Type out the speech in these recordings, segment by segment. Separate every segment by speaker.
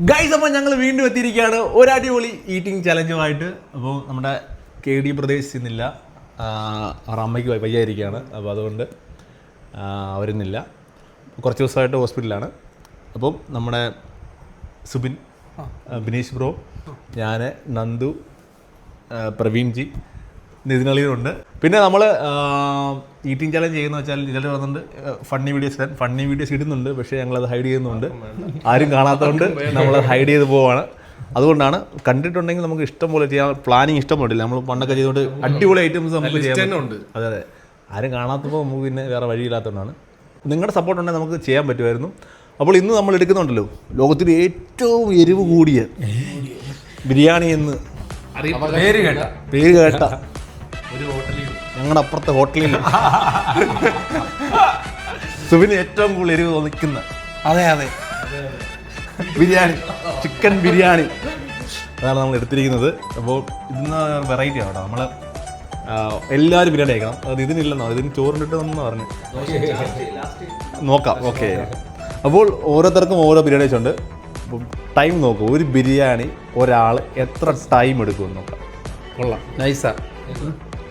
Speaker 1: Guys അപ്പോൾ ഞങ്ങൾ വീണ്ടും എത്തിയിരിക്കുകയാണ്. ഒരു അടിപൊളി ഈറ്റിംഗ് ചലഞ്ചുമായിട്ട് അപ്പോൾ നമ്മുടെ കെ ഡി പ്രദേശ് ഇന്നില്ല. ആ, അവരുടെ അമ്മയ്ക്ക് വയ്യായിരിക്കുകയാണ്. അപ്പോൾ അതുകൊണ്ട് അവരുന്നില്ല. വരുന്നില്ല കുറച്ച് ദിവസമായിട്ട് ഹോസ്പിറ്റലാണ് അപ്പം നമ്മുടെ സുബിൻ ബിനീഷ് ബ്രോ ഞാൻ നന്ദു ആ, നിതിനളിയുണ്ട് പിന്നെ നമ്മൾ ഈറ്റിംഗ് ചലഞ്ച് ചെയ്യുന്ന വെച്ചാൽ ചിലർ പറയുന്നുണ്ട് ഫണ്ണി വീഡിയോസ് ഇടാൻ ഫണ്ണി വീഡിയോസ് ഇടുന്നുണ്ട് പക്ഷേ ഞങ്ങൾ അത് ഹൈഡ് ചെയ്യുന്നുണ്ട് ആരും കാണാത്തതുകൊണ്ട് നമ്മളത് ഹൈഡ് ചെയ്ത് പോവാണ്. അതുകൊണ്ടാണ് കണ്ടിട്ടുണ്ടെങ്കിൽ നമുക്ക് ഇഷ്ടം പോലെ ചെയ്യാൻ പ്ലാനിങ് ഇഷ്ടം പോലെ നമ്മൾ പണ്ടൊക്കെ ചെയ്തുകൊണ്ട് അടിപൊളി ഐറ്റംസ് നമുക്ക് ചെയ്യാൻ പറ്റും. അതെ അതെ. ആരും കാണാത്തപ്പോൾ നമുക്ക് പിന്നെ വേറെ വഴിയില്ലാത്തതുകൊണ്ടാണ്. നിങ്ങളുടെ സപ്പോർട്ട് ഉണ്ടെങ്കിൽ നമുക്ക് ചെയ്യാൻ പറ്റുമായിരുന്നു. അപ്പോൾ ഇന്ന് നമ്മൾ എടുക്കുന്നുണ്ടല്ലോ ലോകത്തിലെ ഏറ്റവും എരിവ് കൂടിയ ബിരിയാണി എന്ന്.
Speaker 2: പേര് കേട്ട.
Speaker 1: പേര് കേട്ട. ഞങ്ങളുടെ അപ്പുറത്തെ ഹോട്ടലിൽ. സുബിന് ഏറ്റവും കൂടുതൽ എരിവ് തോന്നിക്കുന്ന
Speaker 2: അതെ അതെ.
Speaker 1: ബിരിയാണി ചിക്കൻ ബിരിയാണി. അതാണ് നമ്മൾ എടുത്തിരിക്കുന്നത്. അപ്പോൾ ഇതിന്ന് വെറൈറ്റി ആവട്ടോ നമ്മൾ എല്ലാവരും ബിരിയാണി കഴിക്കണം. അത് ഇതിനില്ലെന്നോ? ഇതിന് ചോറിനിട്ട് എന്ന് പറഞ്ഞു. നോക്കാം. ഓക്കെ. അപ്പോൾ ഓരോരുത്തർക്കും ഓരോ ബിരിയാണി വെച്ചുണ്ട് ടൈം നോക്കൂ. ഒരു ബിരിയാണി ഒരാൾ എത്ര ടൈം എടുക്കുമെന്ന് നോക്കാം.
Speaker 2: കൊള്ളാം. നൈസാ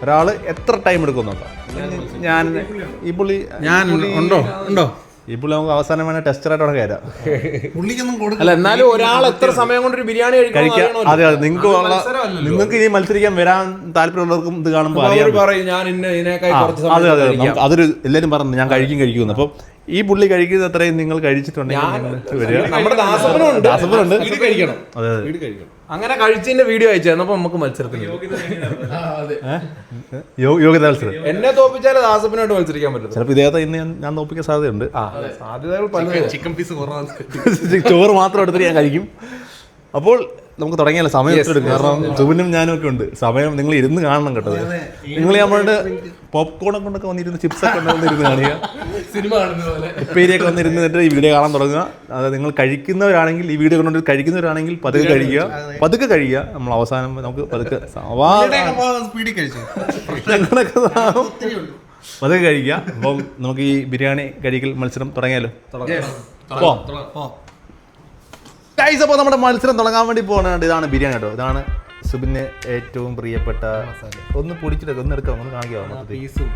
Speaker 1: ഒരാൾ എത്ര ടൈം എടുക്കുന്നു നോക്കാം ഞാൻ ഈ പുള്ളി
Speaker 2: ഞാൻ ഉണ്ടോ? ഉണ്ടോ?
Speaker 1: ഈ പുള്ളി നമുക്ക് അവസാനം വേണേ ടെസ്റ്ററായിട്ട് അവിടെ കയറാം.
Speaker 2: അല്ല എന്നാലും ഒരാൾ എത്ര സമയം കൊണ്ട് ഒരു ബിരിയാണി
Speaker 1: കഴിക്കാം അതെ അതെ നിങ്ങൾക്ക് നിങ്ങൾക്ക് ഇനി മത്സരിക്കാൻ വരാൻ താല്പര്യമുള്ളവർക്കും ഇത് കാണുമ്പോൾ അറിയാം
Speaker 2: പറയും ഞാൻ ഇന്ന ഇതിനേക്കാൾ കുറച്ച്
Speaker 1: അതെ
Speaker 2: സമയം
Speaker 1: അതെ അതൊരു എല്ലാവരും പറഞ്ഞു ഞാൻ കഴിക്കും കഴിക്കുന്നു അപ്പം ഈ പുള്ളി കഴിക്കുന്നത് അത്രയും നിങ്ങൾ കഴിച്ചിട്ടുണ്ടെങ്കിൽ
Speaker 2: ദാസപ്പനുണ്ട്.
Speaker 1: ദാസപ്പനുണ്ട്.
Speaker 2: ഇത് കഴിക്കണം.
Speaker 1: അതെ അതെ.
Speaker 2: കഴിക്കണം. അങ്ങനെ കഴിച്ചതിന്റെ വീഡിയോ അയച്ചു തന്നപ്പോ നമുക്ക് മത്സരത്തിന്
Speaker 1: യോ- യോഗ്യത മത്സരം.
Speaker 2: എന്നെ തോപ്പിച്ചാലേ ദാസപ്പിനോട് മത്സരിക്കാൻ പറ്റും
Speaker 1: ചിലപ്പോൾ ഇദ്ദേഹത്തെ ഇന്ന് ഞാൻ- ഞാൻ നോപ്പിക്കാൻ സാധ്യതയുണ്ട്.
Speaker 2: ആ സാധ്യതകൾ പല
Speaker 3: ചിക്കൻ പീസ്
Speaker 1: ചോറ് മാത്രം എടുത്തിട്ട് ഞാൻ കഴിക്കും. അപ്പോൾ നമുക്ക് തുടങ്ങിയാലോ സമയം എടുക്കും. കാരണം സുബിനും ഞാനും ഒക്കെ ഉണ്ട്. സമയം നിങ്ങൾ ഇരുന്ന് കാണണം കേട്ടത് നിങ്ങൾ നമ്മളുടെ പോപ്കോൺ കൊണ്ടൊക്കെ വന്നിരുന്ന് ചിപ്സ് ഒക്കെ വന്നിരുന്ന് കാണുക
Speaker 3: സിനിമ കാണുന്ന പോലെ.
Speaker 1: ഉപ്പേരിയൊക്കെ വന്നിരുന്നിട്ട് ഈ വീഡിയോ കാണാൻ തുടങ്ങുക. അത് നിങ്ങൾ കഴിക്കുന്നവരാണെങ്കിൽ ഈ വീഡിയോ കൊണ്ട് കഴിക്കുന്നവരാണെങ്കിൽ പതുക്കെ കഴിക്കുക പതുക്കെ കഴിക്കുക നമ്മൾ അവസാനം നമുക്ക് പതുക്കെ പതുക്കെ കഴിക്കുക അപ്പം നമുക്ക് ഈ ബിരിയാണി കഴിക്കൽ മത്സരം തുടങ്ങിയാലോ? പോവാം. ഗൈസ് അപ്പോൾ നമ്മുടെ മത്സരം തുടങ്ങാൻ വേണ്ടി പോകുന്നുണ്ട് ഇതാണ് ബിരിയാണി കേട്ടോ. ഇതാണ് സുബിന് ഏറ്റവും പ്രിയപ്പെട്ട ഒന്ന് പൊടിച്ചിട്ടൊക്കെ ഒന്ന് എടുക്കാം ഒന്ന് കാണിക്കാമോ മൊത്തത്തിൽ?
Speaker 3: പീസും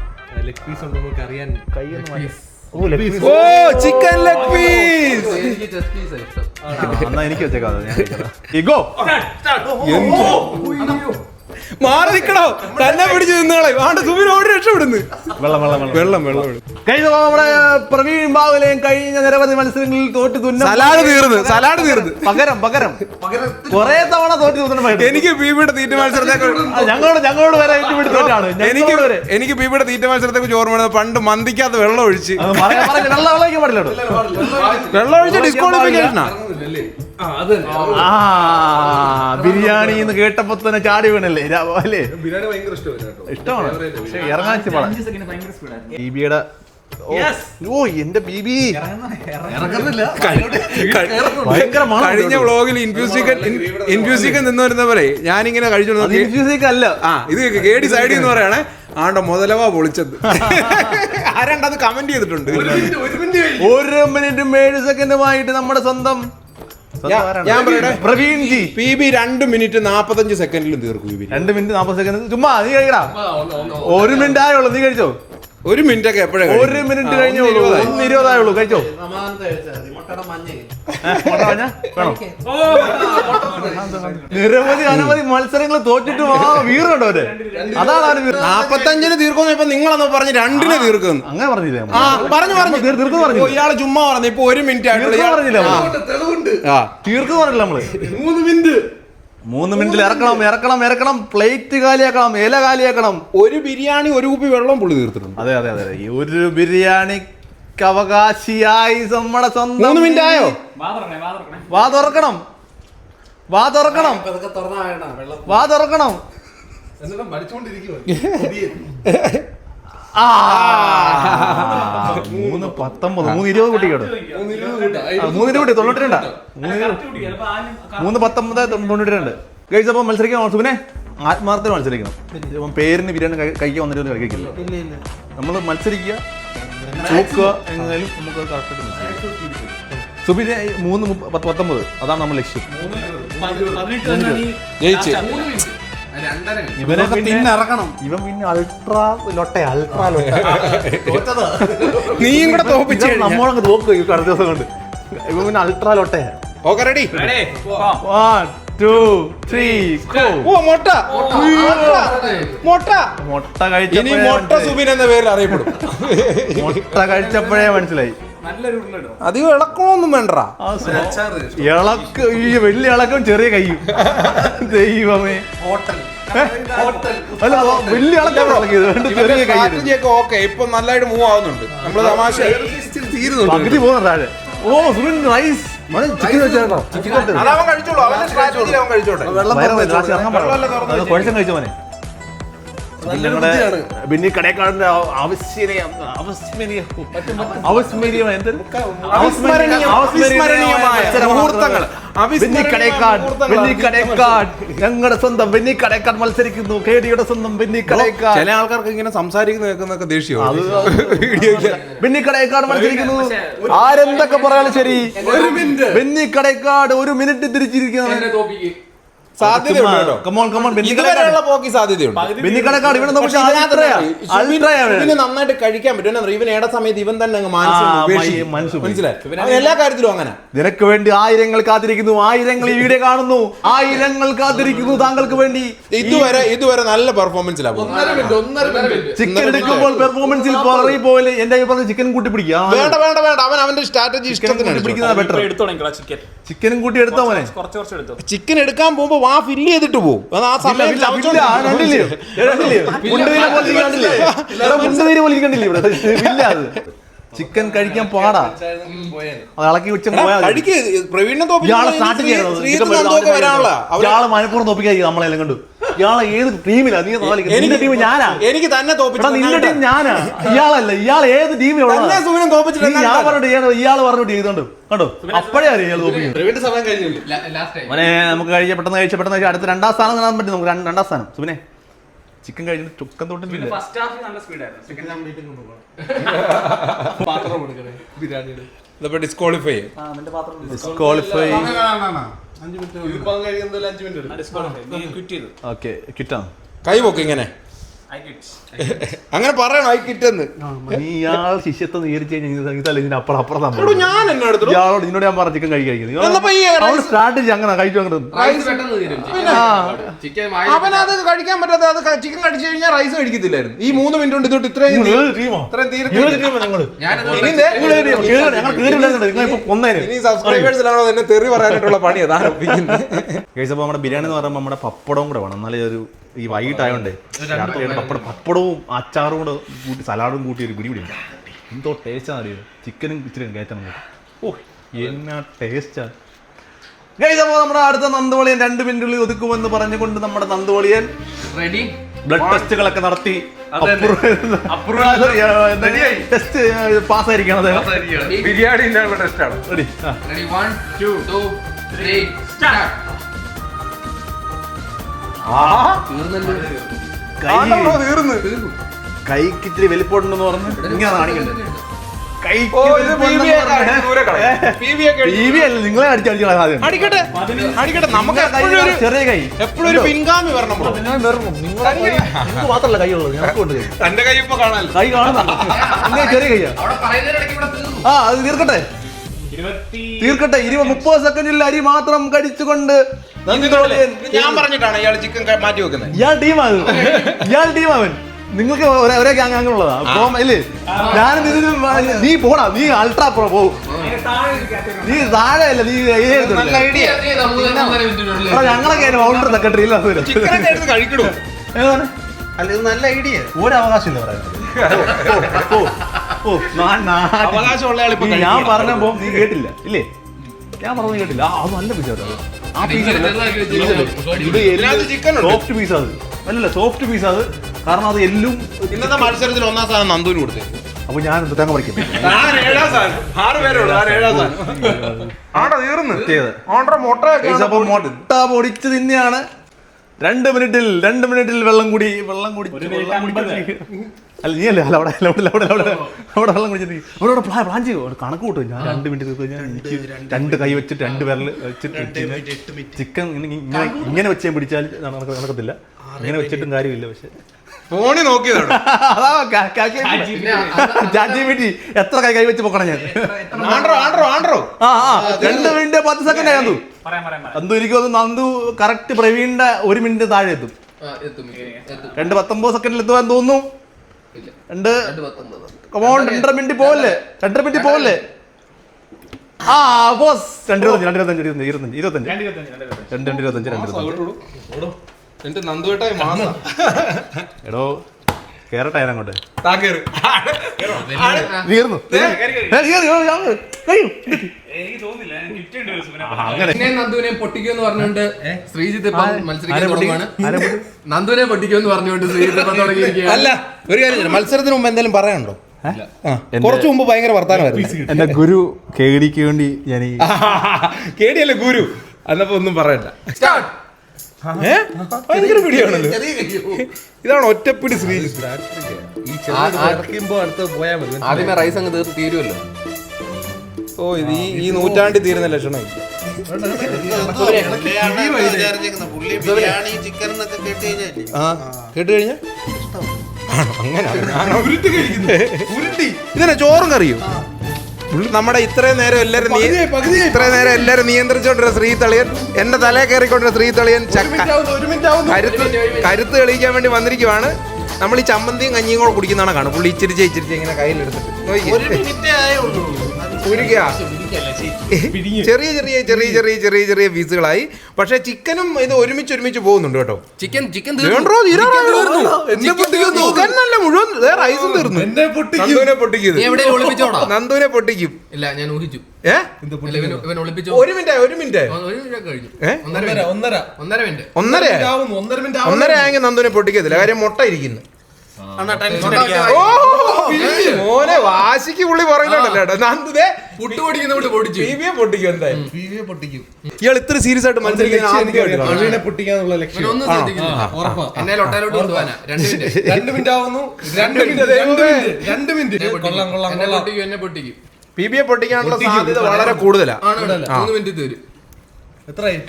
Speaker 3: ലെഗ് പീസ് ഉണ്ടോ നമുക്ക് അറിയാൻ
Speaker 1: കൈയൊന്ന് മാറ്റി. ഓ ലെഗ് പീസ്
Speaker 2: ഓ ചിക്കൻ ലെഗ് പീസ്
Speaker 1: എന്നാ എനിക്ക് വെച്ചേക്കാം അത്
Speaker 2: മാറി നിക്കണോ തന്നെ പിടിച്ചു നിന്നോളെ ആണ്ട് സുബിൻ ഓടി രക്ഷപ്പെടുന്നു.
Speaker 1: വെള്ളം വെള്ളം വെള്ളം.
Speaker 2: വെള്ളം വെള്ളം
Speaker 1: കഴിഞ്ഞ നമ്മുടെ പ്രവീൺ ബാബുലയും കഴിഞ്ഞ നിരവധി മത്സരങ്ങളിൽ തോറ്റ് തുന്നു
Speaker 2: സലാഡ് തീർന്ന് സലാഡ് തീർന്ന്.
Speaker 1: പകരം പകരം. കുറെ തവണ തോറ്റ് തുന്നമായിട്ട്
Speaker 2: എനിക്ക് ബീബിയുടെ തീറ്റ മത്സരത്തെ
Speaker 1: ഞങ്ങളോട് ഞങ്ങളോട് വരെ തോറ്റാണ്.
Speaker 2: എനിക്ക് എനിക്ക് ബീബിയുടെ തീറ്റ മത്സരത്തെ കുറിച്ച് ഓർമ്മ പണ്ട് മന്തിക്കകത്ത് വെള്ളം ഒഴിച്ച്.
Speaker 1: വെള്ളം
Speaker 2: ഒഴിച്ച് ഡിസ്ക്വാളിഫിക്കേഷനാ
Speaker 1: ആ ബിരിയാണി എന്ന് കേട്ടപ്പോ തന്നെ ചാടി വീണല്ലേ? അല്ലേ?
Speaker 3: ഇഷ്ടമാണ്
Speaker 1: പക്ഷെ ഇറങ്ങാൻ ബിബിയുടെ പാടാ. ബീബിയുടെ ഓ, എന്റെ ബീബി.
Speaker 2: കഴിഞ്ഞ വ്ളോഗിൽ ഇൻഫ്യൂസ് ചിക്കൻ നിന്ന് വരുന്ന പോലെ വരുന്നവരെ ഞാനിങ്ങനെ കഴിച്ചോണ്ട്
Speaker 1: അത് infusing അല്ല.
Speaker 2: ആ ഇത് കേടി സൈഡിൽ എന്ന് പറയണേ ആണ്ട മുതലവാ പൊളിച്ചത്. ആരാണ്ടത് കമന്റ് ചെയ്തിട്ടുണ്ട്.
Speaker 1: ഒരു മിനിറ്റും ഏഴ് സെക്കൻഡുമായിട്ട് നമ്മുടെ സ്വന്തം
Speaker 2: ഞാൻ- പറയട്ടെ?
Speaker 1: പ്രവീൺ ജി.
Speaker 2: പി ബി രണ്ട് മിനിറ്റ് നാപ്പത്തഞ്ച് സെക്കൻഡിലും തീർക്കും
Speaker 1: രണ്ട് മിനിറ്റ് നാപ്പത് സെക്കൻഡ്. ചുമ്മാ നീ കഴിക്കടാ. ഒരു മിനിറ്റ് ആയുള്ളൂ നീ കഴിച്ചോ?
Speaker 2: ഒരു മിനിറ്റ് ഒക്കെ എപ്പോഴും
Speaker 1: ഒരു മിനിറ്റ് കഴിഞ്ഞേ ഉള്ളൂ. ഒന്ന് ഇരുപതായുള്ളൂ. കഴിച്ചോ? നിരവധി അനവധി മത്സരങ്ങൾ തോറ്റിട്ട് ആ വീറുണ്ടോ അവർ? അതാണ് അവർ.
Speaker 2: നാപ്പത്തഞ്ചിന് തീർക്കുമെന്ന് ഇപ്പൊ നിങ്ങളെന്ന് പറഞ്ഞ് രണ്ടിന് തീർക്കുന്നു
Speaker 1: അങ്ങനെ പറഞ്ഞില്ലേ?
Speaker 2: ആ പറഞ്ഞു പറഞ്ഞു.
Speaker 1: തീർ- തീർക്കും പറഞ്ഞു
Speaker 2: ഇയാൾ ചുമ്മാ പറഞ്ഞു ഇപ്പൊ ഒരു മിനിറ്റ് ആയിട്ടുള്ളൂ.
Speaker 1: തീർക്കും പറഞ്ഞില്ല
Speaker 2: ആ.
Speaker 1: തീർക്കും പറഞ്ഞില്ല നമ്മൾ?
Speaker 3: മൂന്ന് മിനിറ്റ്.
Speaker 1: മൂന്ന് മിനിറ്റിൽ ഇറക്കണം ഇറക്കണം ഇറക്കണം. പ്ലേറ്റ് കാലിയാക്കണം ഇല കാലിയാക്കണം.
Speaker 2: ഒരു ബിരിയാണി ഒരു കുപ്പി വെള്ളം പുള്ളി തീർത്തിട്ടുണ്ട്.
Speaker 1: അതെ അതെ അതെ. ഈ ഒരു ബിരിയാണി അവകാശിയായി നമ്മുടെ സ്വന്തം
Speaker 2: മൂന്ന് മിനിറ്റ് ആയോ?
Speaker 1: വാ തുറക്കണം വാ തുറക്കണം വാ തുറക്കണം ആ പത്തൊമ്പത് മൂന്ന് ഇരുപത് കുട്ടി. കേട്ടോ ആ, മൂന്ന് ഇരുപത് കുട്ടി തൊണ്ണൂറ്റി രണ്ടാ മൂന്ന് പത്തൊമ്പത് തൊണ്ണൂറ്റി രണ്ട് കഴിച്ച അപ്പോൾ മത്സരിക്കണം സുബിനെ? ആത്മാർത്ഥത്തിൽ മത്സരിക്കണം. ഇപ്പം പേരിന് ബിരിയാണി കഴി- കഴിക്കാൻ വന്നിട്ട് കഴിക്കില്ല നമ്മൾ മത്സരിക്കുക നോക്കുക എങ്ങനെയും നമുക്ക് കറക്റ്റായിട്ട് മത്സരിക്കാം. സുബിന് മൂന്ന് പത്തൊമ്പത്. അതാണ് നമ്മൾ ലക്ഷ്യം.
Speaker 2: ജയിച്ച്.
Speaker 3: രണ്ടര
Speaker 1: ഇവനെ പിന്നെ ഇവൻ പിന്നെ അൾട്രാ ലൊട്ട അൾട്രാ ലൊട്ട.
Speaker 2: നീയും കൂടെ തോപ്പിച്ചു
Speaker 1: നമ്മളങ്ങ് തോക്കും ഈ അടുത്ത ദിവസം കൊണ്ട്. ഇവൻ പിന്നെ ultra ലൊട്ടയാ
Speaker 2: okay ready
Speaker 1: one two three
Speaker 2: ഓ മൊട്ട. മൊട്ട.
Speaker 1: മുട്ട.
Speaker 2: ഇനി
Speaker 1: കഴിച്ചപ്പോഴേ
Speaker 2: മൊട്ട. സുബിൻ എന്ന പേരിൽ അറിയപ്പെടും.
Speaker 1: മുട്ട കഴിച്ചപ്പോഴേ മനസ്സിലായി.
Speaker 2: അധികം ഇളക്കണമൊന്നും വേണ്ടടാ.
Speaker 1: സോ- ഇളക്ക് ഈ വലിയ ഇളക്കം ചെറിയ കയ്യും. ദൈവമേ. അല്ല ഓ, വലിയ ഇളക്കം ഇളക്കിയത് വേണ്ട ചെറിയ
Speaker 2: ഓക്കെ ഇപ്പൊ നല്ലതായിട്ട് മൂവ് ആവുന്നുണ്ട്. നമ്മൾ തമാശ
Speaker 1: പകുതി പോകുന്ന താഴെ. ഓ നൈസ് ചിക്കൻ
Speaker 2: കഴിച്ചോളൂ. അവൻ കഴിച്ചോട്ടെ.
Speaker 1: വെള്ളം കഴിച്ച മോനെ. ബിന്നി കടേക്കാട് ഞങ്ങളുടെ സ്വന്തം ബിന്നി കടയക്കാട് മത്സരിക്കുന്നു. കേടിയുടെ സ്വന്തം ബിന്നി കടയക്കാട്
Speaker 2: ചില ആൾക്കാർക്ക് ഇങ്ങനെ സംസാരിക്കുന്ന കേൾക്കുന്നൊക്കെ ദേഷ്യം.
Speaker 1: ബെന്നി കടേക്കാട് മത്സരിക്കുന്നു. ആരെന്തൊക്കെ പറയാനും ശരി. ബിന്നി കടയക്കാട് ഒരു മിനിറ്റ് തിരിച്ചിരിക്കുന്നു
Speaker 2: സാധ്യതയുണ്ട് കേട്ടോ.
Speaker 1: കമോൺ കമോൺ
Speaker 2: ഇതുവരെയുള്ള പോക്കി സാധ്യതയുണ്ട്.
Speaker 1: ഇവിടെ
Speaker 2: പക്ഷെ നന്നായിട്ട് കഴിക്കാൻ പറ്റും. ഇവൻ ഏട സമയത്ത് ഇവൻ തന്നെ അങ്ങ്. മനസ്സിലായി. എല്ലാ കാര്യത്തിലും അങ്ങനെ.
Speaker 1: നിനക്ക് വേണ്ടി ആയിരങ്ങൾ കാത്തിരിക്കുന്നു. ആയിരങ്ങൾ ഈ വീഡിയോ കാണുന്നു. ആയിരങ്ങൾ കാത്തിരിക്കുന്നു താങ്കൾക്ക് വേണ്ടി.
Speaker 2: ഇതുവരെ ഇതുവരെ നല്ല പെർഫോമൻസിലാണ്
Speaker 3: ഒന്നര മിനിറ്റ് ഒന്നര മിനിറ്റ്.
Speaker 1: ചിക്കൻ എടുക്കുമ്പോൾ പെർഫോമൻസിൽ പറയി പോലെ എന്റെ അഭിപ്രായം ചിക്കൻ കൂട്ടി പിടിക്കുക
Speaker 2: വേണ്ട വേണ്ട വേണ്ട. അവൻ അവന്റെ സ്ട്രാറ്റജി ഇഷ്ടത്തിനാണ്.
Speaker 1: പിടിക്കുന്ന ബെറ്റർ
Speaker 4: ചിക്കൻ
Speaker 1: ചിക്കനും കൂട്ടി എടുത്തോ?
Speaker 2: ചിക്കൻ എടുക്കാൻ പോകുമ്പോ വാ ഫില്ല് ചെയ്തിട്ട് പോകും അത് ആ സമയം
Speaker 1: ഇല്ല, ഇല്ല, ആ, കണ്ടില്ലേ? കണ്ടില്ലേ? മുണ്ടുതീരെ പോലെ ഇരിക്കണ്ടില്ലേ? പോലെ ഇരിക്കണ്ടില്ലേ ഇവിടെ? ചിക്കൻ കഴിക്കാൻ പാടാ. അത് ഇളക്കി വെച്ച ഇയാളെ സ്റ്റാർട്ട് ഇയാളെ മനപ്പുറം തോപ്പിക്കായിരിക്കും നമ്മളെല്ലാം കണ്ടു. ഇയാളെ ഏത് ടീമിലാ? നീ നിന്റെ ടീം ഞാനാ?
Speaker 2: എനിക്ക് തന്നെ
Speaker 1: നിന്റെ ടീം ഞാനാ. ഇയാളല്ല. ഇയാൾ ഏത് ടീമിലുള്ള
Speaker 2: തന്നെ സുവിനും തോപ്പിച്ചിട്ട്
Speaker 1: ഞാൻ? പറഞ്ഞിട്ട് ഇയാൾ പറഞ്ഞിട്ട് ചെയ്തോണ്ട് കണ്ടോ. അപ്പഴേ അറിയാം ഇയാൾ മോനെ നമുക്ക് കഴിച്ച പെട്ടെന്ന് കഴിച്ച പെട്ടെന്ന് കഴിച്ച അടുത്ത രണ്ടാം സ്ഥാനം നേടാൻ പറ്റും നമുക്ക്. രണ്ടാം സ്ഥാനം. സുബിനെ ചിക്കൻ കഴിച്ചിട്ട് ചുക്കം തൊട്ടില്ല
Speaker 4: ഫസ്റ്റ് ഹാഫ് നല്ല സ്പീഡായിരുന്നു സെക്കൻഡ്
Speaker 3: പാത്രം കൊടുക്കണേ. ബിരിയാണിയുടെ.
Speaker 2: ഇതിപ്പോ ഡിസ്ക്വാളിഫൈ
Speaker 1: ക്വാളിഫൈ
Speaker 3: ഇപ്പം കഴിയുന്നതിൽ അഞ്ച് മിനിറ്റ് എടുക്കും.
Speaker 4: നീ ക്വിറ്റ് ചെയ്തു?
Speaker 1: ഓക്കെ കിട്ടാം.
Speaker 2: കൈ പോക്ക് ഇങ്ങനെ.
Speaker 4: ഐ ക്വിറ്റ്
Speaker 2: അങ്ങനെ പറയണം ആയി കിറ്റെന്ന്
Speaker 1: നീ ഇയാൾ ശിഷ്യത്വം നീരിച്ചു കഴിഞ്ഞാൽ അപ്പുറം അപ്പുറം
Speaker 2: ഞാൻ
Speaker 1: ഇയാളോട് നിന്നോട് ഞാൻ പറഞ്ഞ ചിക്കൻ കഴിക്കാൻ സ്ട്രാറ്റജി അങ്ങനെ കഴിച്ചു അങ്ങനെ
Speaker 3: റൈസ് പെട്ടെന്ന് തീരും.
Speaker 1: ആ.
Speaker 3: ചിക്കൻ
Speaker 2: അവൻ അത് കഴിക്കാൻ പറ്റാതെ അത് ചിക്കൻ കഴിച്ചു കഴിഞ്ഞാൽ റൈസ് കഴിക്കത്തില്ലായിരുന്നു. ഈ മൂന്ന് മിനിറ്റ് കൊണ്ട് ഇതോട്ട് ഇത്രയും? ഇനി സബ്സ്ക്രൈബേഴ്സിലാണോ എന്നെ തെറി പറയാനായിട്ടുള്ള പണി? അതാണ് ഒപ്പിക്കുന്നത്
Speaker 1: നമ്മുടെ ബിരിയാണി എന്ന് പറയുമ്പോൾ നമ്മുടെ പപ്പടവും കൂടെ വേണം. എന്നാലേ ഒരു ഈ വൈകിട്ടായോണ്ട് പപ്പടവും പപ്പടം പപ്പടവും അച്ചാറും കൂടെ കൂട്ടി സലാഡും കൂട്ടി ഒരു പിടി പിടിക്കും. എന്തോ ടേസ്റ്റാണ് അറിയോ? ചിക്കനും ഇച്ചിരി കയറ്റണം ഓ എന്നാ ടേസ്റ്റാ ഗൈസ് അപ്പോൾ നമ്മുടെ അടുത്ത നന്ദുവളിയൻ രണ്ട് മിനിറ്റുള്ളിൽ ഒതുക്കുമെന്ന് പറഞ്ഞുകൊണ്ട് നമ്മുടെ നന്ദുവളിയൻ
Speaker 3: റെഡി
Speaker 1: ബ്ലഡ് ടെസ്റ്റുകളൊക്കെ നടത്തി. ടെസ്റ്റ് പാസ്സായിരിക്കണം അദ്ദേഹം
Speaker 2: ബിരിയാണി ടെസ്റ്റ് ആണ്.
Speaker 1: റെഡി
Speaker 3: തീർന്നല്ലോ
Speaker 2: ആണോ തീർന്ന്
Speaker 1: കൈക്ക് ഇത്തിരി വലിപ്പമുണ്ടെന്ന് പറഞ്ഞ് ഇങ്ങനെ കാണിക്കണ്ടേ കൈക്ക് ടി അല്ല നിങ്ങളെ അടിച്ചടിച്ചു ആദ്യം
Speaker 2: അടിക്കട്ടെ അടിക്കട്ടെ. നമുക്ക് എപ്പോഴും ഒരു
Speaker 1: ചെറിയ കൈ.
Speaker 2: എപ്പോഴും ഒരു പിൻഗാമി വരണം bro.
Speaker 1: ഞാൻ വെറും നിങ്ങളെ കൈ നിങ്ങൾക്ക് മാത്രമല്ല കൈയുള്ളത് ഞങ്ങൾക്കുണ്ട് കൈ.
Speaker 2: തന്റെ കൈ ഇപ്പൊ കാണാനല്ലോ.
Speaker 1: കൈ കാണുന്നുണ്ട്. ഇങ്ങനെ ചെറിയ കൈയാ.
Speaker 3: അവിടെ പറയുന്നതിനിടയ്ക്ക് ഇവിടെ തീർന്നു.
Speaker 1: ആ അത് തീർക്കട്ടെ. തീർക്കട്ടെ. ഇരുപത് മുപ്പത് സെക്കൻഡിൽ അരി മാത്രം കടിച്ചുകൊണ്ട്
Speaker 2: ഞാൻ പറഞ്ഞിട്ടാണ് ഇയാൾ ചിക്കൻ മാറ്റി വെക്കുന്നത്.
Speaker 1: ഇയാൾ ടീമാണ് ഇയാൾ ടീമാവൻ നിങ്ങൾക്ക് ഒരേ ഒരേ ഗ്യാങ് അങ്ങനെയുള്ളതാ അപ്പം ഇല്ലേ? ഞാനും ഇതിനും നീ പോടാ. നീ അൾട്രാ പ്രോ പോ നീ താഴെ അല്ല നീ ഞങ്ങളൊക്കെ ഫൗണ്ടർ സെക്രട്ടറി ഇല്ല
Speaker 2: നല്ല ഐഡിയ
Speaker 1: ഒരു പറയാൻ നാ-
Speaker 2: അവകാശമുള്ള ആൾ
Speaker 1: ഞാൻ പറഞ്ഞപ്പോ നീ കേട്ടില്ല. ഇല്ലേ? ഞാൻ പറഞ്ഞു കേട്ടില്ല. ആ അത് നല്ല പീസ് ആ പീസ്. സോഫ്റ്റ് പീസ് അത്. അല്ലല്ല സോഫ്റ്റ് പീസ് അത്. കാരണം അത് എല്ലും
Speaker 2: ഇന്നത്തെ മത്സരത്തിൽ ഒന്നാം സ്ഥാനം നന്ദുവിന് കൊടുത്തേ.
Speaker 1: അപ്പൊ ഞാൻ എന്ത് തങ്ങ
Speaker 2: ആടെ തീർന്ന്.
Speaker 1: ചെയ്ത്
Speaker 2: ആണ്ടെ
Speaker 1: മുട്ട പൊടിച്ച് തിന്നെയാണ് രണ്ട് മിനിറ്റിൽ രണ്ട് മിനിറ്റിൽ വെള്ളം കൂടി വെള്ളം കുടി അല്ല നീ അല്ലേ? അല്ല അവിടെ അവിടെ അവിടെ അവിടെ അവിടെ വെള്ളം കുടിച്ചിട്ട്. അവിടെ അവിടെ പ്ലാൻ പ്ലാൻ ചെയ്യും. അവിടെ കണക്ക് കൂട്ടും. ഞാൻ രണ്ട് മിനിറ്റ് ഞാൻ എനിക്ക് രണ്ട് കൈ വെച്ചിട്ട് രണ്ട് വിരൽ വെച്ചിട്ട് ചിക്കൻ ഇങ്ങനെ ഇങ്ങനെ വെച്ച് ഞാൻ പിടിച്ചാൽ നടക്ക- നടക്കത്തില്ല. ഇങ്ങനെ വെച്ചിട്ടും കാര്യമില്ല പക്ഷെ.
Speaker 2: ഫോണിൽ നോക്കിയതാണ്.
Speaker 1: എത്ര കൈ കൈ വെച്ച് പൊക്കണം ഞാൻ?
Speaker 2: ആണ്ടോ ആണ്ടോ ആണ്ടോ?
Speaker 1: ആ ആ. രണ്ട് മിനിറ്റ് പത്ത് സെക്കൻഡ് ആയിരുന്നു നന്ദു. എനിക്ക് തോന്നുന്നു നന്ദു കറക്റ്റ് പ്രവീണിന്റെ ഒരു മിനിറ്റ് താഴെ എത്തും. രണ്ട് പത്തൊമ്പത് സെക്കൻഡിൽ എത്തുവാൻ തോന്നുന്നു. രണ്ട് കമോൺ രണ്ടര മിനിറ്റ് പോവല്ലേ? രണ്ടര മിനിറ്റ് പോവല്ലേ? ആ ബോസ് രണ്ട് ഇരുപത്തഞ്ച് രണ്ട് ഇരുപത്തഞ്ച് ഇരുപത്തഞ്ച് ഇരുപത്തഞ്ച്.
Speaker 4: രണ്ട് രണ്ട് ഇരുപത്തഞ്ച്.
Speaker 1: രണ്ട് ഇരുപത്തഞ്ച്
Speaker 2: എന്നിട്ട് നന്ദുവേട്ടായി മാസം.
Speaker 1: എടോ കേറട്ടെ അങ്ങോട്ട്.
Speaker 5: നന്ദുവിനെ പൊട്ടിക്കുമെന്ന് പറഞ്ഞുകൊണ്ട് ശ്രീജിത്ത് മത്സരിക്കാൻ നന്ദുവിനെ പൊട്ടിക്കുമെന്ന് പറഞ്ഞുകൊണ്ട് ശ്രീജിത്ത് തുടങ്ങിയിരിക്കുകയാണ്.
Speaker 2: അല്ല ഒരു കാര്യം മത്സരത്തിന് മുമ്പ് എന്തെങ്കിലും പറയാനുണ്ടോ? കുറച്ചു മുമ്പ് ഭയങ്കര വർത്താനമായിരുന്നു
Speaker 1: എന്റെ ഗുരു കേടിക്ക് വേണ്ടി ഞാൻ
Speaker 2: കേടിയല്ലേ ഗുരു. എന്നപ്പോ ഒന്നും പറയണ്ട. ഏ? ഭയങ്കര പിടിയാണല്ലോ ഇതാണ് ഒറ്റപ്പിടി ശ്രീ.
Speaker 5: ആദ്യമേ റൈസ് അങ്ങ് തീർത്ത് തീരുമല്ലോ
Speaker 2: ഓ ഇത് ഈ ഈ നൂറ്റാണ്ടിൽ തീരുന്ന ലക്ഷണം ആ കേട്ട് കഴിഞ്ഞാ? അങ്ങനെ ഉരുട്ടി ഇതിനെ ചോറും കറിയോ. നമ്മുടെ ഇത്രയും നേരം എല്ലാരും നീ- ഇത്രയും നേരം എല്ലാരും നിയന്ത്രിച്ചോണ്ടിരുന്ന ശ്രീ തളിയൻ എന്റെ തലേ കയറിക്കൊണ്ടിരുന്ന ശ്രീ തളിയൻ ചക്ക. കരുത്ത് കരുത്ത് തെളിയിക്കാൻ വേണ്ടി വന്നിരിക്കുവാണ്. നമ്മൾ ഈ ചമ്മന്തിയും കഞ്ഞിയും കൂടെ കുടിക്കുന്നതാണ് കാണും പുള്ളി ഇച്ചിരി ഇച്ചിരിച്ച ഇങ്ങനെ കയ്യിലെടുത്തിട്ട്. ഉരുക്കുക. ചെറിയ ചെറിയ ചെറിയ ചെറിയ ചെറിയ ചെറിയ പീസുകളായി. പക്ഷെ ചിക്കനും ഇത് ഒരുമിച്ച് ഒരുമിച്ച് പോകുന്നുണ്ട് കേട്ടോ.
Speaker 5: ചിക്കൻ ചിക്കൻ
Speaker 2: നല്ല മുഴുവൻ ദേ റൈസും തീർന്നു. നന്ദുവിനെ പൊട്ടിക്കും. നന്ദുവിനെ പൊട്ടിക്കും.
Speaker 5: ഇല്ല ഞാൻ ഊഹിച്ചു.
Speaker 2: ഒരു മിനിറ്റ് ഒരു മിനിറ്റ്.
Speaker 5: ഒരു മിനിറ്റ് കഴിഞ്ഞു.
Speaker 2: ഏ?
Speaker 5: ഒന്നര മിനിറ്റ്. ഒന്നര ഒന്നര മിനിറ്റ്.
Speaker 2: ഒന്നര ഒന്നര ആയെങ്കിൽ നന്ദുവിനെ പൊട്ടിക്കത്തില്ല. കാര്യം മുട്ട ഇരിക്കുന്നു. മോനെ വാശിക്ക് പുള്ളി പറയുന്നുണ്ടല്ലോ പൊട്ടിക്കും എന്തായാലും ഇയാൾ ഇത്ര സീരിയസ് ആയിട്ട്
Speaker 5: രണ്ട് മിനിറ്റ്.
Speaker 6: മിനിറ്റ്. ആവുന്നു. രണ്ട്
Speaker 2: രണ്ട്
Speaker 6: മിനിറ്റ്.
Speaker 2: മിനിറ്റ്.
Speaker 6: രണ്ട് മിനിറ്റ്. രണ്ട് മിനിറ്റ്.
Speaker 5: എന്നെ പൊട്ടിക്കും.
Speaker 6: കൊള്ളാം കൊള്ളാം
Speaker 5: എന്നെ പൊട്ടിക്കും എന്നെ പൊട്ടിക്കും.
Speaker 2: ബീബിയെ പൊട്ടിക്കാനുള്ള സാധ്യത വളരെ
Speaker 5: കൂടുതലാണ്
Speaker 6: എത്രയായി?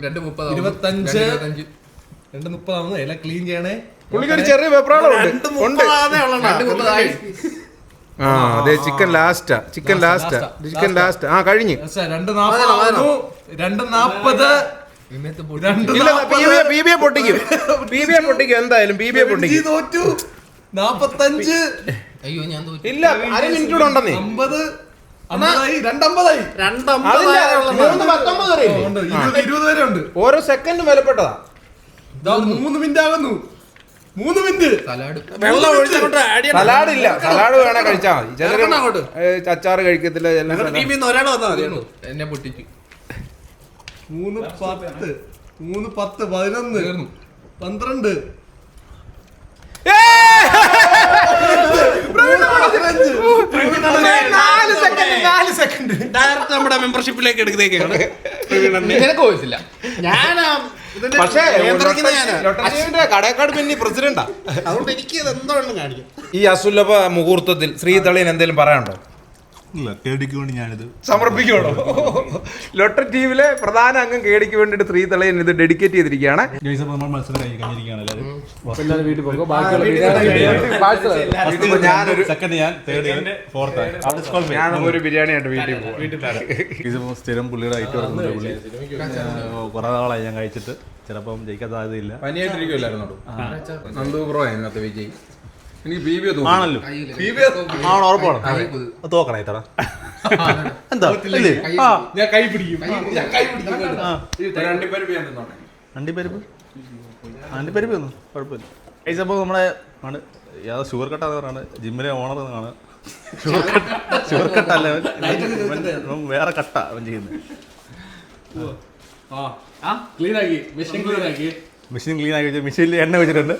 Speaker 5: രണ്ട് മുപ്പത്
Speaker 6: ഇരുപത്തഞ്ച്. രണ്ട് മുപ്പതാവുന്നു. ഇല ക്ലീൻ ചെയ്യണേ.
Speaker 2: പുള്ളിക്ക് ഒരു ചെറിയ വെപ്രാളം ഉണ്ട്. ആ അതെ ചിക്കൻ ലാസ്റ്റാ. ചിക്കൻ ലാസ്റ്റാ ചിക്കൻ ലാസ്റ്റ്. ആ കഴിഞ്ഞ്.
Speaker 6: രണ്ട് നാപ്പതാവുന്നു രണ്ട് നാപ്പത്.
Speaker 5: ഇന്നത്തെ പൊട്ടി
Speaker 6: രണ്ട്
Speaker 2: ഇല്ല ബീബിയെ ബീബിയെ പൊട്ടിക്കും. ബീബിയെ പൊട്ടിക്കും. എന്തായാലും ബീബിയെ
Speaker 6: നാപ്പത്
Speaker 2: പൊട്ടിക്കും.
Speaker 6: തോറ്റു. നാപ്പത്തഞ്ച്.
Speaker 5: അയ്യോ ഞാൻ തോറ്റു.
Speaker 2: ഇല്ല അര മിനിറ്റ് കൂടെ ഉണ്ടെന്നേ.
Speaker 6: അമ്പത്.
Speaker 2: ഓരോ സെക്കൻഡും വിലപ്പെട്ടതാ.
Speaker 6: മൂന്ന് മിനിറ്റ് ആകുന്നു. മൂന്ന് മിനിറ്റ്.
Speaker 5: സലാഡ്.
Speaker 2: സലാഡ് ഇല്ല. സലാഡ് വേണേ കഴിച്ചാ മതി.
Speaker 5: ചച്ചാറ് അങ്ങോട്ട്.
Speaker 2: അച്ചാറ് കഴിക്കത്തില്ല ചിലര്
Speaker 5: എന്നെ പൊട്ടിച്ചു.
Speaker 6: മൂന്ന് പത്ത്. മൂന്ന് പത്ത് പതിനൊന്ന്. പന്ത്രണ്ട്.
Speaker 2: നാല് സെക്കൻഡ് നാല് സെക്കൻഡ്
Speaker 3: ഡയറക്റ്റ് നമ്മുടെ മെമ്പർഷിപ്പിലേക്ക് എടുക്കുന്നേക്കാണ്
Speaker 5: നിനക്ക് പോയിട്ടില്ല
Speaker 3: ഞാനാ
Speaker 2: പക്ഷേ കടയക്കാട് പിന്നെ പ്രസിഡന്റാ.
Speaker 3: അതുകൊണ്ട് എനിക്ക് എന്താണ് കാണിക്കും.
Speaker 2: ഈ അസുലഭ മുഹൂർത്തത്തിൽ ശ്രീ തളിയൻ എന്തെങ്കിലും പറയാനുണ്ടോ?
Speaker 1: ഇല്ല കേടിക്ക് വേണ്ടി ഞാനിത്
Speaker 2: സമർപ്പിക്കണോ ലോട്ടറി ടീമിലെ പ്രധാന അംഗം കേടിക്ക് വേണ്ടിയിട്ട് ശ്രീ തളയൻ ഇത് ഡെഡിക്കേറ്റ് ചെയ്തിരിക്കുകയാണ്.
Speaker 1: അപ്പോൾ നമ്മൾ മത്സരം കഴിഞ്ഞിരിക്കുകയാണ് എല്ലാവരും.
Speaker 2: ഞാനൊരു
Speaker 1: സെക്കൻഡ് ഞാൻ തേർഡ് ഫോർത്ത്
Speaker 2: ഞാൻ ഒരു ബിരിയാണി ആയിട്ട് വീട്ടിൽ പോകും
Speaker 1: സ്ഥിരം പുള്ളിയുടെ ഐറ്റം ഇറങ്ങുന്ന പുള്ളി. കുറെ നാളായി ഞാൻ കഴിച്ചിട്ട്. ചിലപ്പം ജയിക്കാൻ സാധ്യതയില്ല.
Speaker 2: പനിയായിട്ടിരിക്കുമല്ലായിരുന്നോ നന്ദു ബ്രോ വിജയ്.
Speaker 1: ആണല്ലോ. ആണോ ഉറപ്പാണ്? തോക്കണേ എന്താ? ഇല്ലേ?
Speaker 6: ഞാൻ കൈ പിടിക്കും.
Speaker 1: അണ്ടിപ്പരിപ്പ് അണ്ടിപ്പരിപ്പ് ഒന്നും കുഴപ്പമില്ല. അപ്പോൾ നമ്മുടെ ആണ് യാതൊരു ഷുഗർ കട്ടാന്ന് പറയാണ് ജിമ്മിലെ ഓണർ എന്നാണ് ഷുഗർ കട്ട് ഷുഗർ കട്ടല്ല വേറെ കട്ട അവൻ ചെയ്യുന്നത്.
Speaker 6: ക്ലീൻ ആക്കി. മെഷീൻ ക്ലീൻ ആക്കി.
Speaker 1: മെഷീൻ ക്ലീൻ ആക്കി വെച്ച് മെഷീനിൽ എണ്ണ വെച്ചിട്ടുണ്ട്.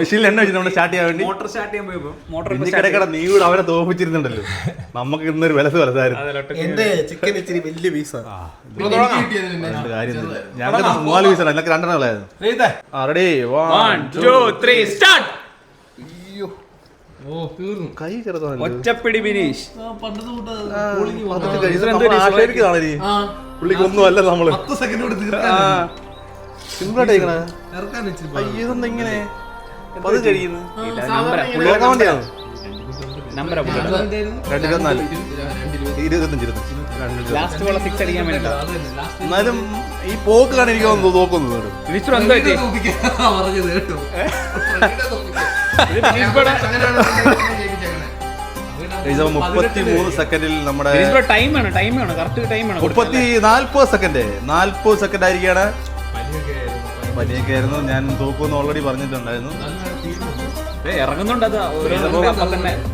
Speaker 1: മെഷീനിൽ എണ്ണ വെച്ച് നമ്മൾ സ്റ്റാർട്ട് ചെയ്യാൻ വേണ്ടി.
Speaker 4: മോട്ടോർ സ്റ്റാർട്ട് ചെയ്യാൻ പോയപ്പോ മോട്ടോർ
Speaker 1: നീ കൂടെ അവരെ തോപ്പിച്ചിരുന്നുണ്ടല്ലോ. നമുക്ക് ഇന്നൊരു വിലസ് വലസായിരുന്നു
Speaker 6: എന്റെ ചിക്കൻ ഇച്ചിരി വലിയ പീസാണ്.
Speaker 1: ഞങ്ങൾക്ക് മൂന്നാൽ എന്നൊക്കെ ready
Speaker 4: one two three start
Speaker 1: കൈ ചെറുതാണല്ലോ.
Speaker 4: ഒറ്റപ്പിടി ബിനീഷ്
Speaker 1: ആക്ഷേപിക്കുന്നതാണ് ഇനി പുള്ളിക്ക് ഒന്നും അല്ല നമ്മൾ
Speaker 6: പത്ത് സെക്കൻഡ്
Speaker 1: അയ്യോ ഇങ്ങനെ? എന്നാലും ഈ പോക്ക് കാണാൻ എനിക്ക് തോന്നുന്നു നോക്കുന്നു
Speaker 4: ബിനീഷ് ബ്രോ എന്തോ പറ്റി
Speaker 6: പറഞ്ഞത് കേട്ടോ
Speaker 4: ഇത് ബിനീഷ് ബ്രോയുടെ
Speaker 1: മുപ്പത്തി മൂന്ന് സെക്കൻഡിൽ നമ്മുടെ
Speaker 4: ബിനീഷ് ബ്രോ ടൈം വേണം ടൈം വേണം കറക്റ്റ് ടൈമാണ്
Speaker 1: മുപ്പത്തി നാല്പത് സെക്കൻഡ്. നാല്പത് സെക്കൻഡ് ആയിരിക്കാണ് വലിയൊക്കെ ആയിരുന്നു ഞാൻ തോക്കുമെന്ന് ഓൾറെഡി പറഞ്ഞിട്ടുണ്ടായിരുന്നു.
Speaker 4: ഇറങ്ങുന്നുണ്ട് അത്.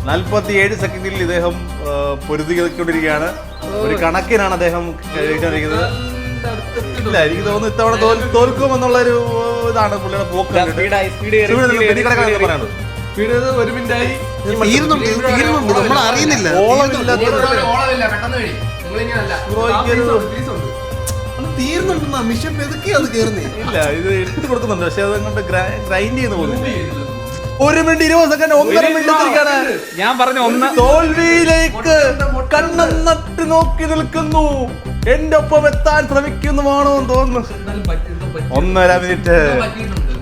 Speaker 1: നാൽപ്പത്തി ഏഴ് സെക്കൻഡിൽ ഇദ്ദേഹം പൊരുതി പൊരുതിക്കൊണ്ടിരിക്കുകയാണ് ഒരു കണക്കിനാണ് അദ്ദേഹം കഴിച്ചുകൊണ്ടിരിക്കുന്നത് ഇല്ല എനിക്ക് തോന്നുന്നു ഇത്തവണ തോൽക്കും തോൽക്കുമെന്നുള്ള ഒരു ഇതാണ് പുള്ളിയുടെ പോക്ക്.
Speaker 4: സ്പീഡായി സ്പീഡ്
Speaker 6: ഒരു മിനിറ്റ് ആയി
Speaker 2: തീർന്നുണ്ട് തീർന്നുണ്ട് നമ്മൾ അറിയുന്നില്ല
Speaker 5: ഓളമില്ല.
Speaker 6: തീർന്നുണ്ടെന്നാ മിഷൻ പെതുക്കി അത് കേറുന്നേ
Speaker 1: ഇല്ല ഇത് എടുത്ത് കൊടുക്കുന്നുണ്ട്. പക്ഷെ അതുകൊണ്ട് ഗ്രൈൻഡ് ചെയ്യുന്ന പോകുന്നു ഒരു മിനിറ്റ് ഇരുപത് സെക്കൻഡ് ഒന്നര മിനിറ്റിലേക്കാണ്
Speaker 4: ഞാൻ പറഞ്ഞ ഒന്ന്
Speaker 1: തോൽവിയിലേക്ക് കണ്ണം നട്ട് നോക്കി നിൽക്കുന്നു. എന്റെ ഒപ്പം എത്താൻ ശ്രമിക്കുന്നുമാണോ എന്ന് തോന്നുന്നു. ഒന്നര മിനിറ്റ്.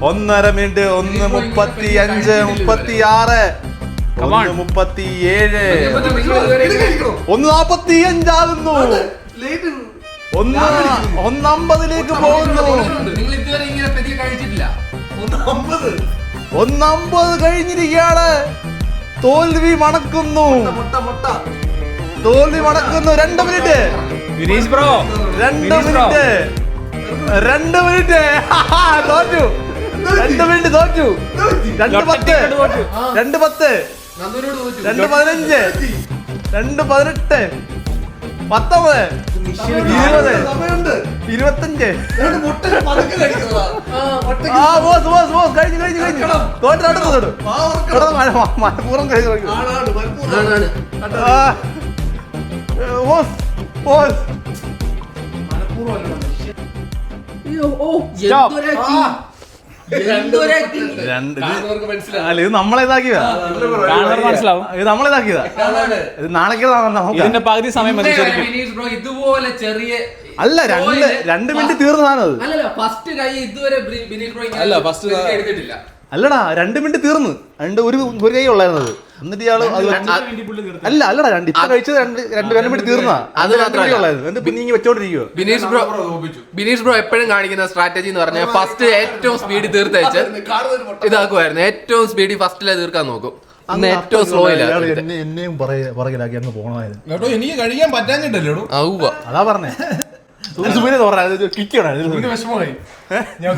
Speaker 1: ഒന്നര മിനിറ്റ് ഒന്ന് മുപ്പത്തി അഞ്ച് മുപ്പത്തി ആറ്. ഒന്ന് മുപ്പത്തി ഏഴ് ഒന്ന് നാപ്പത്തി അഞ്ചാകുന്നു ഒന്നമ്പതിലേക്ക് പോകുന്നു.
Speaker 5: നിങ്ങൾ ഇതുവരെ ഇങ്ങനെ പെതിയെ കഴിച്ചിട്ടില്ല.
Speaker 1: ഒന്നമ്പത്. കഴിഞ്ഞിരിക്കുകയാണ്. തോൽവി മണക്കുന്നു.
Speaker 6: മുട്ട മുട്ട
Speaker 1: തോൽവി മണക്കുന്നു. രണ്ട് മിനിറ്റ്.
Speaker 4: വിനീഷ് ബ്രോ
Speaker 1: രണ്ട് മിനിറ്റ്. രണ്ട് മിനിറ്റ്. തോറ്റു. രണ്ട് മിനിറ്റ് തോറ്റു. രണ്ട് പത്ത്. രണ്ട് പത്ത്. രണ്ട് പതിനഞ്ച്. രണ്ട് പതിനെട്ട്. പത്തൊമ്പത്. ഇരുപത്തഞ്ച്. ബോസ് കഴിഞ്ഞു കഴിഞ്ഞു ഓ തോറ്റു രണ്ട് ഇത് അല്ല ഇത് നമ്മളെ ഇതാക്കിയതാ
Speaker 4: കാണുന്നവർക്ക് മനസ്സിലാവും.
Speaker 1: ഇത് നമ്മളെ ഇതാക്കിയതാ ഇത് നാളേക്ക് നമുക്ക്
Speaker 4: ഇതിന്റെ പകുതി സമയം മതി ശരിക്കും.
Speaker 5: ഇതുപോലെ ചെറിയ
Speaker 1: അല്ല രണ്ട് രണ്ട് മിനിറ്റ് തീർന്നതാണ് അത്
Speaker 5: അല്ലല്ല ഫസ്റ്റ് കൈ ഇതുവരെ ബിനീഷ് ബ്രോ ഇങ്ങനെ
Speaker 6: അല്ല, first
Speaker 5: പെതുക്കെ എടുത്തിട്ടില്ല.
Speaker 1: അല്ലടാ രണ്ട് മിനിറ്റ് തീർന്നു. രണ്ട് ഒരു ഒരു കൈ ഉള്ളായിരുന്നത്. എന്നിട്ട് ഇയാൾ അല്ല അല്ലടാ രണ്ട് ഇപ്പൊ കഴിച്ചത് രണ്ട് രണ്ട് രണ്ട് മിനിറ്റ് തീർന്നാ
Speaker 5: അത്.
Speaker 1: എന്നിട്ട് പിന്നെ ഇങ്ങനെ വെച്ചോണ്ടിരിക്കുവോ.
Speaker 5: ബിനീഷ് ബ്രോ ബിനീഷ് ബ്രോ എപ്പോഴും കാണിക്കുന്ന സ്ട്രാറ്റജി എന്ന് പറഞ്ഞാൽ ഫസ്റ്റ് ഏറ്റവും സ്പീഡിൽ തീർത്തയച്ച് ഇതാക്കുമായിരുന്നു ഏറ്റവും സ്പീഡിൽ ഫസ്റ്റിലെ തീർക്കാൻ നോക്കും. അന്ന് ഏറ്റവും സ്ലോയിലാണ്
Speaker 1: എന്നെയും പറകിലാക്കി അങ്ങ് പോകണമായിരുന്നു
Speaker 6: കേട്ടോ എനിക്ക്
Speaker 5: കഴിയാൻ
Speaker 1: അതാ പറഞ്ഞേ.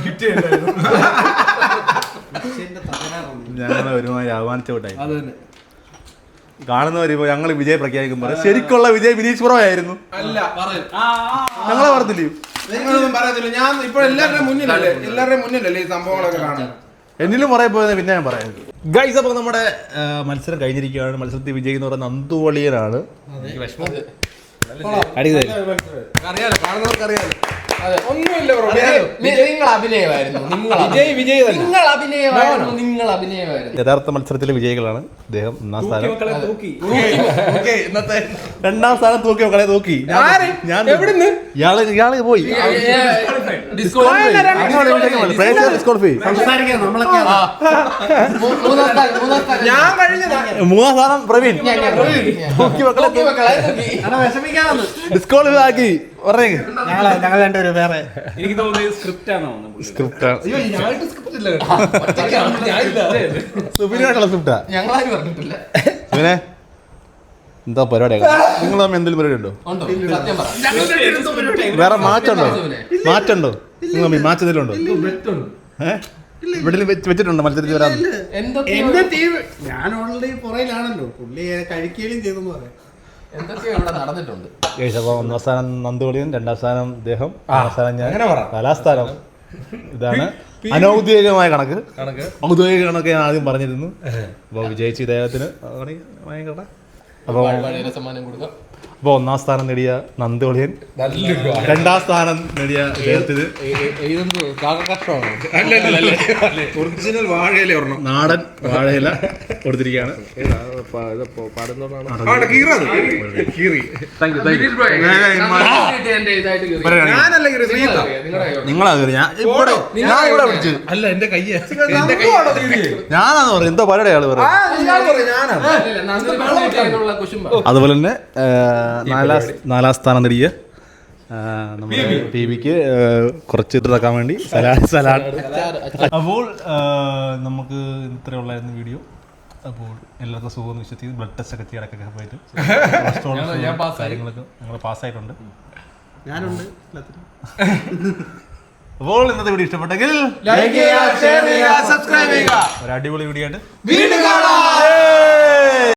Speaker 6: കിറ്റ്
Speaker 1: ഒരുമാതിരി അപമാനിച്ച വിട്ടായി
Speaker 6: അത് തന്നെ.
Speaker 1: കാണുന്നവർ ഇപ്പൊ ഞങ്ങൾ വിജയം പ്രഖ്യാപിക്കുമ്പോൾ ശരിക്കുള്ള വിജയ് വിനീഷ് പ്രോ ആയിരുന്നു
Speaker 6: അല്ല
Speaker 1: ഞങ്ങളെ പറഞ്ഞില്ലേ?
Speaker 6: നിങ്ങളൊന്നും പറയത്തില്ല. ഞാൻ ഇപ്പൊ എല്ലാവരുടെയും മുന്നിലല്ലേ എല്ലാവരുടെയും മുന്നിലല്ലേ. ഈ സംഭവങ്ങളൊക്കെ
Speaker 1: എന്നിലും പറയാൻ പോയത് പിന്നെ ഞാൻ പറയാം. ഗൈസ് അപ്പോൾ നമ്മുടെ മത്സരം കഴിഞ്ഞിരിക്കുകയാണ്. മത്സരത്തിൽ വിജയ് എന്ന് പറയുന്ന നന്ദുവളിയനാണ് അടിയത്
Speaker 6: അറിയാലോ കാണുന്നവർക്ക് അറിയാലോ ഒന്നുമില്ല ബ്രോ
Speaker 5: നിങ്ങൾ അഭിനയമായിരുന്നു. നിങ്ങൾ
Speaker 6: വിജയ് വിജയ്
Speaker 5: നിങ്ങൾ അഭിനയമായിരുന്നു. നിങ്ങൾ അഭിനയമായിരുന്നു.
Speaker 1: യഥാർത്ഥ മത്സരത്തിലെ വിജയികളാണ് അദ്ദേഹം ഒന്നാം സ്ഥാനം. രണ്ടാം സ്ഥാനം തൂക്കി മക്കളെ തൂക്കി. ഞാൻ-? ഇയാൾ ഇയാൾ പോയി. മൂന്നാം സ്ഥാനം പ്രവീൺ. തൂക്കി മക്കളെ ഡിസ്കോളിഫൈ ആക്കി. പറഞ്ഞേക്ക്.
Speaker 4: എനിക്ക് തോന്നുന്നത് സ്ക്രിപ്റ്റ് ആണോ.
Speaker 1: സ്ക്രിപ്റ്റ്
Speaker 5: ഞങ്ങളാരും പറഞ്ഞിട്ടില്ല.
Speaker 1: എന്താ പരിപാടി? നിങ്ങൾ തമ്മിൽ എന്തെങ്കിലും പരിപാടി ഉണ്ടോ? വേറെ മാറ്റുണ്ടോ മാറ്റുണ്ടോ നിങ്ങൾ തമ്മിൽ മാച്ച് എന്തെങ്കിലും ഉണ്ടോ ഏഹ് ഇവിടെ വെച്ചിട്ടുണ്ടോ മത്സരത്തിൽ വരാൻ?
Speaker 5: എന്തൊക്കെയോ
Speaker 6: എന്റെ ടീം ഞാൻ ഓൾറെഡി പുറയിലാണല്ലോ പുള്ളി കഴിക്കുകയും ചെയ്തെന്ന് പറയാം.
Speaker 5: എന്തൊക്കെയോ ഇവിടെ നടന്നിട്ടുണ്ട്.
Speaker 1: അപ്പോൾ ഒന്നാം സ്ഥാനം നന്ദുകളിയും രണ്ടാം സ്ഥാനം ഇദ്ദേഹം മൂന്നാം സ്ഥാനം ഞാൻ
Speaker 6: അങ്ങനെ പറ.
Speaker 1: നാലാം സ്ഥാനം. ഇതാണ് അനൗദ്യോഗികമായ കണക്ക്. ഔദ്യോഗിക കണക്ക് ഞാൻ ആദ്യം പറഞ്ഞിരുന്നു. അപ്പോൾ വിജയിച്ചു ഇദ്ദേഹത്തിന് അപ്പൊ അപ്പോൾ
Speaker 5: സമ്മാനം കൊടുക്കാം.
Speaker 1: അപ്പോൾ ഒന്നാം സ്ഥാനം നേടിയ നന്ദോളിയൻ. രണ്ടാം സ്ഥാനം നേടിയ
Speaker 2: ഒറിജിനൽ വാഴയില ഒരെണ്ണം.
Speaker 1: നാടൻ വാഴയില കൊടുത്തിരിക്കുകയാണ്. നിങ്ങളാ ഞാൻ ഇവിടെ ഞാൻ ഇവിടെ പിടിച്ചു.
Speaker 2: അല്ല എന്റെ കയ്യ.
Speaker 1: ഞാനാന്ന് പറയും. എന്തോ പലരുടെ ആൾ പറയും അതുപോലെ തന്നെ നാലാം നാലാം സ്ഥാനം നേടിയ ടിവിക്ക് നമ്മുടെ പി ബിക്ക് കുറച്ച് ഇതാക്കാൻ വേണ്ടി സലാഡ് സലാഡ് അപ്പോൾ നമുക്ക് ഇത്ര ഉള്ളായിരുന്നു വീഡിയോ. അപ്പോൾ എല്ലാവർക്കും സുഖം എന്ന് വിശ്വസിച്ച് ബ്ലഡ് ടെസ്റ്റ് ഒക്കെ ചെയ്യടക്കൊക്കെ പോയിട്ട്. കാര്യങ്ങളൊക്കെ ഞങ്ങൾ പാസ്സായിട്ടുണ്ട്.
Speaker 4: ഞാനുണ്ട്
Speaker 1: അപ്പോൾ ഇന്നത്തെ വീഡിയോ ഇഷ്ടപ്പെട്ടെങ്കിൽ
Speaker 2: ലൈക്ക് ചെയ്യുക ഷെയർ ചെയ്യുക സബ്സ്ക്രൈബ് ചെയ്യുക.
Speaker 1: ഒരു അടിപൊളി വീഡിയോ ആയിട്ട്
Speaker 2: വീണ്ടും കാണാം.